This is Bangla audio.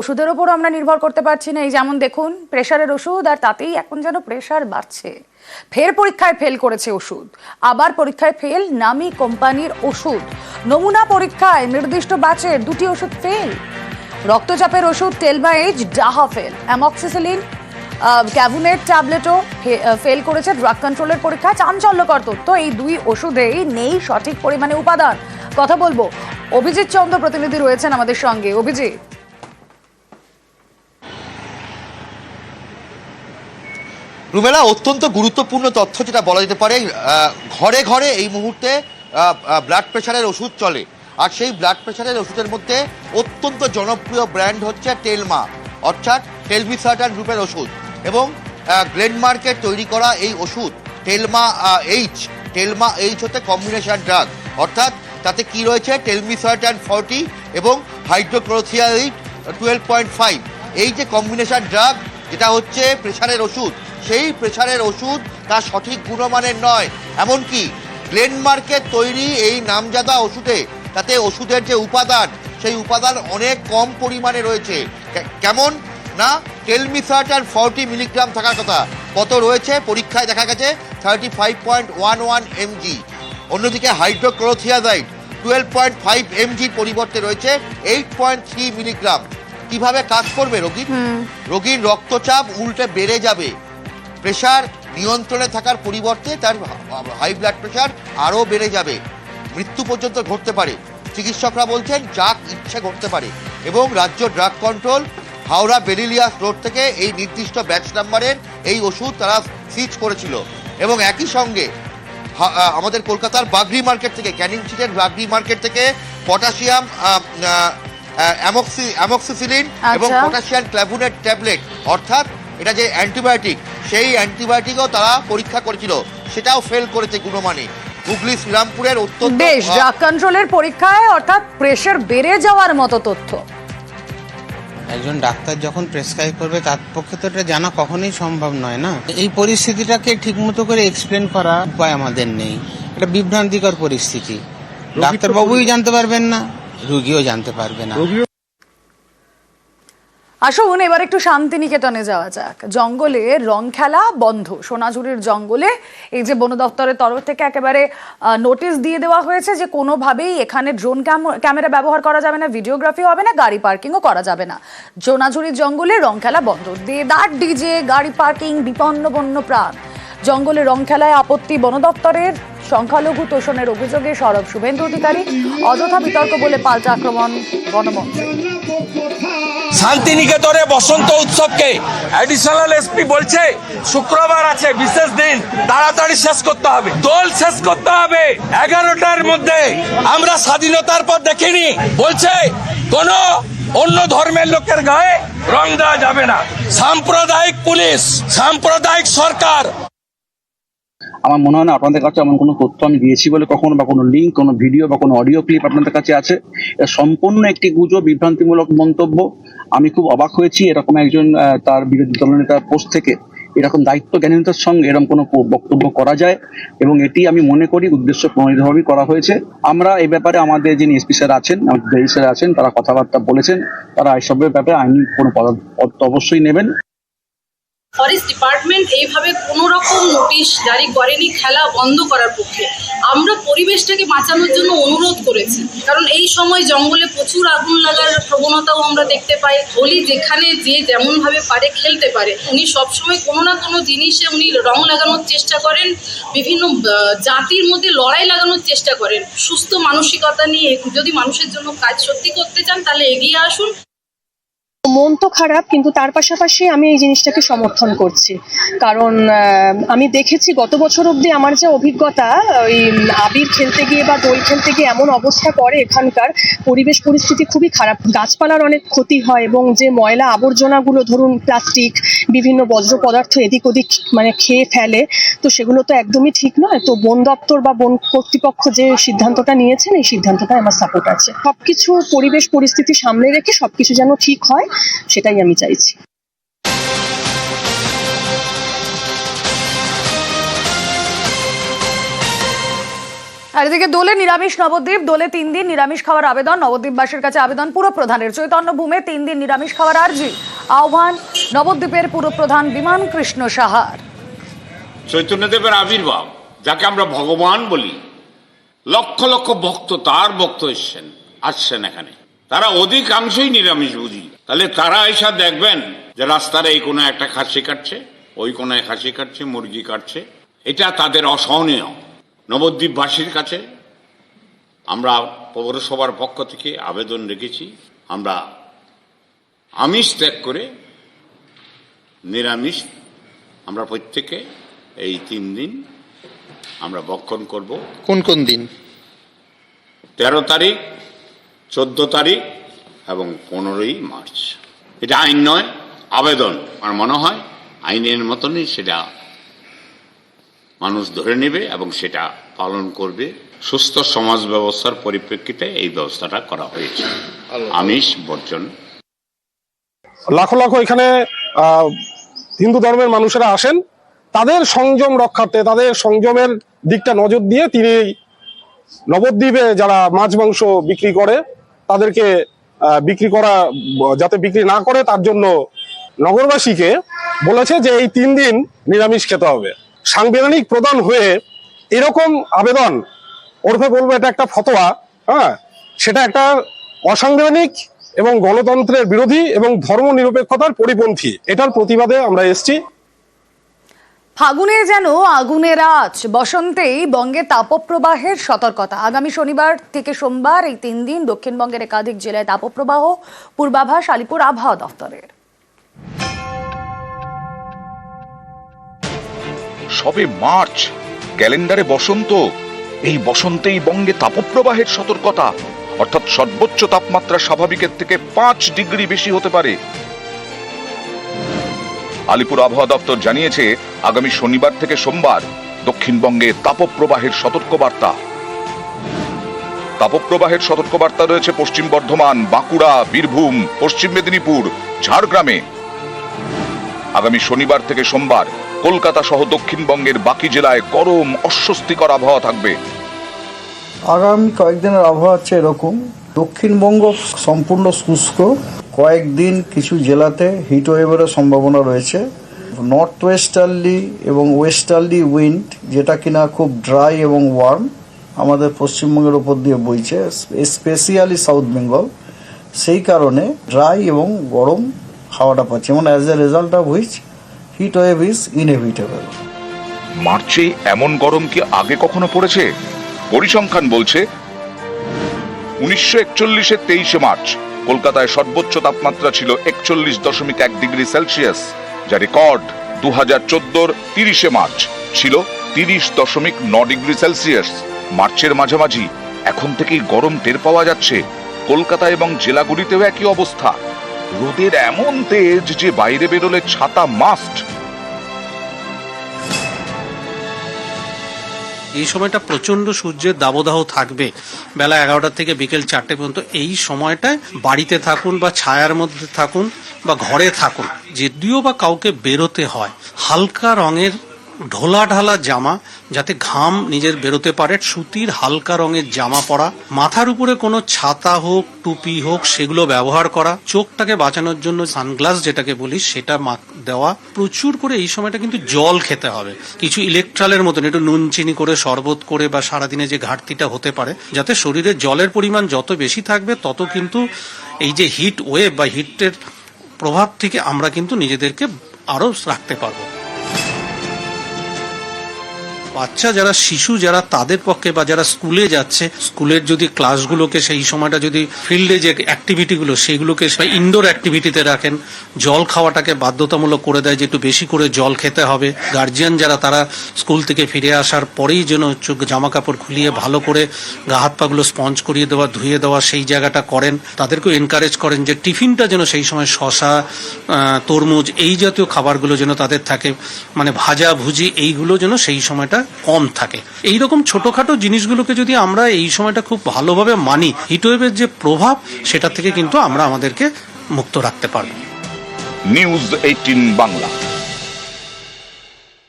ওষুধের ওপর আমরা নির্ভর করতে পারছি না। এই যেমন দেখুন প্রেশারের ওষুধ আর তাতেই এখন যেন প্রেশার বাড়ছে। ফের পরীক্ষায় ফেল করেছে ওষুধ। আবার পরীক্ষায় ফেল নামি কোম্পানির ওষুধ। নমুনা পরীক্ষায় নির্দিষ্ট ব্যাচের দুটি ওষুধ ফেল রক্তচাপের ওষুধ টেলবাইজ ডাহা ফেল অ্যামক্সিসিলিন ক্যাবুনেট ট্যাবলেটও ফেল করেছে ড্রাগ কন্ট্রোলের পরীক্ষায় চাঞ্চল্যকর তথ্য, এই দুই ওষুধেই নেই সঠিক পরিমাণে উপাদান। কথা বলব। অভিজিৎ চন্দ্র প্রতিনিধি রয়েছেন আমাদের সঙ্গে। অভিজিৎ। রুমেলা, অত্যন্ত গুরুত্বপূর্ণ তথ্য যেটা বলা যেতে পারে ঘরে ঘরে এই মুহূর্তে ব্লাড প্রেশারের ওষুধ চলে। আর সেই ব্লাড প্রেশারের ওষুধের মধ্যে অত্যন্ত জনপ্রিয় ব্র্যান্ড হচ্ছে টেলমা অর্থাৎ টেলমিসার্টান গ্রুপের ওষুধ। এবং গ্লেনমার্কের তৈরি করা এই ওষুধ টেলমা এইচ টেলমা এইচ হচ্ছে কম্বিনেশন ড্রাগ অর্থাৎ তাতে কি রয়েছে? টেলমিসার্টান ফর্টি এবং হাইড্রোক্লোথিয়াইড টুয়েলভ পয়েন্ট ফাইভ এই যে কম্বিনেশন ড্রাগ যেটা হচ্ছে প্রেশারের ওষুধ। সেই প্রেশারের ওষুধ তা সঠিক গুণমানের নয়। এমনকি গ্লেনমার্কের তৈরি এই নামজাদা ওষুধে তাতে ওষুধের যে উপাদান সেই উপাদান অনেক কম পরিমাণে রয়েছে। কেমন? না টেলমিসার্টান ফর্টি মিলিগ্রাম থাকার কথা। কত রয়েছে? পরীক্ষায় দেখা গেছে thirty five point one one mg অন্যদিকে হাইড্রোক্লোথিয়াজাইড টুয়েলভ পয়েন্ট ফাইভ এমজির পরিবর্তে রয়েছে এইট পয়েন্ট থ্রি মিলিগ্রাম কীভাবে কাজ করবে রোগীর রোগীর রক্তচাপ উল্টে বেড়ে যাবে। প্রেশার নিয়ন্ত্রণে থাকার পরিবর্তে তার হাই ব্লাড প্রেশার আরও বেড়ে যাবে মৃত্যু পর্যন্ত ঘটতে পারে চিকিৎসকরা বলছেন যা ইচ্ছে ঘটতে পারে এবং রাজ্য drug control Howrah Belilious road থেকে এই নির্দিষ্ট ব্যাচ নাম্বারের এই ওষুধ তারা সিজ করেছিল এবং একই সঙ্গে আমাদের কলকাতার বাগরি মার্কেট থেকে ক্যানিং স্ট্রিটের বাগরি মার্কেট থেকে পটাশিয়াম অ্যামক্সি অ্যামক্সিসিলিন এবং আচ্ছা। পটাশিয়াম ক্ল্যাভুনেট ট্যাবলেট অর্থাৎ এটা যে অ্যান্টিবায়োটিক সেই অ্যান্টিবায়োটিকও তারা পরীক্ষা করেছিল। সেটাও ফেল করেছে গুণমানে হুগলি শ্রীরামপুরের অত্যন্ত বেশ ড্রাগ কন্ট্রোলের পরীক্ষায় অর্থাৎ প্রেশার বেড়ে যাওয়ার মতো তথ্য। একজন ডাক্তার যখন প্রেসক্রাইব করবে তার পক্ষে তো এটা জানা কখনোই সম্ভব নয় না? এই পরিস্থিতিটাকে ঠিকমতো করে এক্সপ্লেন করা উপায় আমাদের নেই। এটা বিভ্রান্তিকর পরিস্থিতি। ডাক্তারবাবুই জানতে পারবেন না রুগীও জানতে পারবে না। আসুন এবার একটু শান্তিনিকেতনে যাওয়া যাক। জঙ্গলে রং খেলা বন্ধ। সোনাঝুরির জঙ্গলে এই যে বন দপ্তরের তরফ থেকে একেবারে নোটিশ দিয়ে দেওয়া হয়েছে যে কোনোভাবেই এখানে ড্রোন ক্যামেরা ব্যবহার করা যাবে না ভিডিওগ্রাফি হবে না, গাড়ি পার্কিংও করা যাবে না। সোনাঝুরির জঙ্গলে রং খেলা বন্ধ। দেদার ডিজে, গাড়ি পার্কিং বিপন্ন বন্য প্রাণ। জঙ্গলে রং খেলায় আপত্তি বন দপ্তরের সংখ্যালঘু তোষণের অভিযোগে সরব শুভেন্দু অধিকারী। অযথা বিতর্ক বলে পাল্টা আক্রমণ বনমন্ত্রী। শান্তিনিকেতনে বসন্ত উৎসবকে অ্যাডিশনাল এসপি বলছে, শুক্রবার আছে, বিশেষ দিন, তাড়াতাড়ি শেষ করতে হবে। দোল শেষ করতে হবে, এগারোটার মধ্যে। আমরা স্বাধীনতার পর দেখিনি। বলছে, কোন অন্য ধর্মের লোকের গায়ে রং দেওয়া যাবে না। সাম্প্রদায়িক পুলিশ, সাম্প্রদায়িক সরকার। আমার মনে হয় না, আপনাদের কাছে এমন কোনো তথ্য আমি দিয়েছি বলে কখনো বা কোনো লিঙ্ক কোনো ভিডিও বা কোনো অডিও ক্লিপ আপনাদের কাছে আছে। সম্পূর্ণ একটি গুজব, বিভ্রান্তিমূলক মন্তব্য। আমি খুব অবাক হয়েছি এরকম একজন তার বিরোধী দল নেতার পোস্ট থেকে। এরকম দায়িত্ব জ্ঞানীতার সঙ্গে এরকম কোনো বক্তব্য করা যায়? এবং এটি আমি মনে করি উদ্দেশ্য প্রণীতভাবেই করা হয়েছে। আমরা এ ব্যাপারে আমাদের যিনি এসপি স্যার আছেন, আমাদের স্যার আছেন, তারা কথাবার্তা বলেছেন, তারা এসবের ব্যাপারে আইনি কোনো পদ অবশ্যই নেবেন। ফরেস্ট ডিপার্টমেন্ট এইভাবে কোনো রকম নোটিশ জারি করেনি, খেলা বন্ধ করার পক্ষে। আমরা পরিবেশটাকে বাঁচানোর জন্য অনুরোধ করেছি। কারণ এই সময় জঙ্গলে প্রচুর আগুন লাগার প্রবণতাও আমরা দেখতে পাই। হোলি যেখানে যে যেমনভাবে পারে খেলতে পারে। উনি সবসময় কোনো না কোনো জিনিসে উনি রং লাগানোর চেষ্টা করেন, বিভিন্ন জাতির মধ্যে লড়াই লাগানোর চেষ্টা করেন। সুস্থ মানসিকতা নিয়ে যদি মানুষের জন্য কাজ সত্যি করতে চান, তাহলে এগিয়ে আসুন। মন তো খারাপ, কিন্তু তার পাশাপাশি আমি এই জিনিসটাকে সমর্থন করছি। কারণ আমি দেখেছি গত বছর অবধি আমার যে অভিজ্ঞতা, ওই আবির খেলতে গিয়ে বা দোল খেলতে গিয়ে এমন অবস্থা করে এখানকার, পরিবেশ পরিস্থিতি খুবই খারাপ। গাছপালার অনেক ক্ষতি হয় এবং যে ময়লা আবর্জনাগুলো ধরুন প্লাস্টিক, বিভিন্ন বজ্র পদার্থ এদিক ওদিক মানে খেয়ে ফেলে, তো সেগুলো তো একদমই ঠিক নয়। তো বন দপ্তর বা বন কর্তৃপক্ষ যে সিদ্ধান্তটা নিয়েছেন, এই সিদ্ধান্তটা আমার সাপোর্ট আছে। সবকিছু পরিবেশ পরিস্থিতি সামনে রেখে সবকিছু যেন ঠিক হয় সেটাই আমি চাইছি। আর এদিকে দোলে নিরামিষ নবদ্বীপ দোলে তিন দিন নিরামিষ খাওয়ার আবেদন নবদ্বীপবাসীর কাছে আবেদন পুরো প্রধানের। চৈতন্য ভূমে তিন দিন নিরামিষ খাওয়ার আর্জি। আহ্বান নবদ্বীপের পুরপ্রধান বিমান কৃষ্ণ সাহার। চৈতন্যদেবের আবির্ভাব যাকে আমরা ভগবান বলি লক্ষ লক্ষ ভক্ত তার ভক্ত এসছেন আসছেন এখানে। তারা অধিকাংশই নিরামিষ বুঝি তাহলে তারা এসা দেখবেন যে রাস্তার এই কোনো একটা খাসি কাটছে ওই কোনায় খাসি কাটছে মুরগি কাটছে। এটা তাদের অসহনীয়। নবদ্বীপবাসীর কাছে আমরা পৌরসভার পক্ষ থেকে আবেদন রেখেছি। আমরা আমিষ ত্যাগ করে নিরামিষ আমরা প্রত্যেকে এই তিন দিন আমরা বক্ষণ করব। কোন কোন দিন? তেরো তারিখ চোদ্দ তারিখ এবং পনেরোই মার্চ। এটা আইন নয়, আবেদন। আমার মনে হয় আইনের মতনই সেটা মানুষ ধরে নেবে এবং সেটা পালন করবে। সুস্থ সমাজ ব্যবস্থার পরিপ্রেক্ষিতে এই ব্যবস্থাটা করা হয়েছে। আমিষ বর্জন। লাখো লাখো এখানে হিন্দু ধর্মের মানুষেরা আসেন। তাদের সংযম রক্ষার্থে, তাদের সংযমের দিকটা নজর দিয়ে তিনি নবদ্বীপে যারা মাছ মাংস বিক্রি করে, তাদেরকে বিক্রি করা, যাতে বিক্রি না করে, তার জন্য নগরবাসীকে বলেছে যে এই তিন দিন নিরামিষ খেতে হবে। সাংবিধানিক প্রদান হয়ে এরকম আবেদন ওরফে বলব, এটা একটা ফতোয়া হ্যাঁ? সেটা একটা অসাংবিধানিক এবং গণতন্ত্রের বিরোধী এবং ধর্ম নিরপেক্ষতার পরিপন্থী। এটার প্রতিবাদে আমরা এসছি। ফাগুনে যেন আগুনের আঁচ বসন্তেই বঙ্গে তাপপ্রবাহের সতর্কতা। আগামী শনিবার থেকে সোমবার এই তিন দিন দক্ষিণবঙ্গের একাধিক জেলায় তাপপ্রবাহ, পূর্বাভাস, আলিপুর আবহাওয়া দফতরের সবে মার্চ, ক্যালেন্ডারে বসন্ত, এই বসন্তেই বঙ্গে তাপপ্রবাহের সতর্কতা। অর্থাৎ সর্বোচ্চ তাপমাত্রা স্বাভাবিকের থেকে পাঁচ ডিগ্রি বেশি হতে পারে। আলিপুর আবহাওয়া দপ্তর জানিয়েছে, আগামী শনিবার থেকে সোমবার দক্ষিণবঙ্গে তাপপ্রবাহের সতর্কবার্তা। তাপপ্রবাহের সতর্কবার্তা রয়েছে পশ্চিম বর্ধমান, বাঁকুড়া, বীরভূম, পশ্চিম মেদিনীপুর, ঝাড়গ্রামে। আগামী শনিবার থেকে সোমবার কলকাতা সহ দক্ষিণবঙ্গের বাকি জেলায় গরম, অস্বস্তিকর আবহাওয়া থাকবে। আগামী কয়েকদিনের আবহাওয়া হচ্ছে এরকম। দক্ষিণবঙ্গ সম্পূর্ণ শুষ্ক। কয়েকদিন কিছু জেলাতে হিট ওয়েভের সম্ভাবনা রয়েছে। নর্থ ওয়েস্টার্লি এবং ওয়েস্টার্লি উইন্ড যেটা কিনা খুব ড্রাই এবং ওয়ার্ম আমাদের পশ্চিমবঙ্গের ওপর দিয়ে বইছে স্পেশিয়ালি সাউথ বেঙ্গল সেই কারণে ড্রাই এবং গরম হাওয়াটা পাচ্ছে। এবং as a result of which heat wave is inevitable মার্চে এমন গরম কি আগে কখনো পড়েছে? পরিসংখ্যান বলছে, উনিশশো একচল্লিশের তেইশে মার্চ। কলকাতায় সর্বোচ্চ তাপমাত্রা ছিল একচল্লিশ দশমিক এক ডিগ্রি সেলসিয়াস, যা রেকর্ড দু হাজার চোদ্দোর তিরিশে মার্চ, ছিল তিরিশ দশমিক ন ডিগ্রি সেলসিয়াস। মার্চের মাঝামাঝি, এখন থেকেই গরম টের পাওয়া যাচ্ছে। কলকাতা এবং জেলাগুলিতেও একই অবস্থা। রোদের এমন তেজ যে বাইরে বেরোলে ছাতা মাস্ট এই সময়টা প্রচণ্ড সূর্যের দাবদাহ থাকবে। বেলা এগারোটা থেকে বিকেল চারটে পর্যন্ত এই সময়টায় বাড়িতে থাকুন বা ছায়ার মধ্যে থাকুন বা ঘরে থাকুন, যদিও বা কাউকে বেরোতে হয়। হালকা রঙের ঢোলা ঢালা জামা যাতে ঘাম নিজের বেরোতে পারে, সুতির হালকা রঙের জামা পরা, মাথার উপরে কোনো ছাতা হোক, টুপি হোক, সেগুলো ব্যবহার করা, চোখটাকে বাঁচানোর জন্য সানগ্লাস যেটাকে বলি, সেটা দেওয়া। প্রচুর করে এই সময়টা কিন্তু জল খেতে হবে। কিছু ইলেকট্রালের মতন, একটু নুন চিনি করে, শরবত করে বা সারাদিনে যে ঘাটতিটা হতে পারে, যাতে শরীরে জলের পরিমাণ যত বেশি থাকবে, তত কিন্তু এই যে হিট ওয়েভ বা হিটের প্রভাব থেকে আমরা কিন্তু নিজেদেরকে আরও রাখতে পারব। বাচ্চা যারা শিশু, যারা তাদের পক্ষে বা যারা স্কুলে যাচ্ছে, স্কুলের যদি ক্লাসগুলোকে সেই সময়টা যদি ফিল্ডে যে অ্যাক্টিভিটিগুলো সেগুলোকে ইনডোর অ্যাক্টিভিটিতে রাখেন, জল খাওয়াটাকে বাধ্যতামূলক করে দেয় যে একটু বেশি করে জল খেতে হবে। গার্জিয়ান যারা, তারা স্কুল থেকে ফিরে আসার পরেই যেন জামা কাপড় খুলিয়ে ভালো করে গা হাত পাগুলো স্পঞ্জ করিয়ে দেওয়া, ধুয়ে দেওয়া সেই জায়গাটা করেন। তাদেরকেও এনকারেজ করেন যে টিফিনটা যেন সেই সময় শশা তরমুজ এই জাতীয় খাবারগুলো যেন তাদের থাকে। মানে ভাজা ভুজি এইগুলো যেন সেই সময়টা কম থাকে। এই রকম ছোটখাটো জিনিসগুলোকে যদি আমরা এই সময়টা খুব ভালোভাবে মানি হিটওয়েভের যে প্রভাব, সেটা থেকে কিন্তু আমরা আমাদেরকে মুক্ত রাখতে পারব। News eighteen Bangla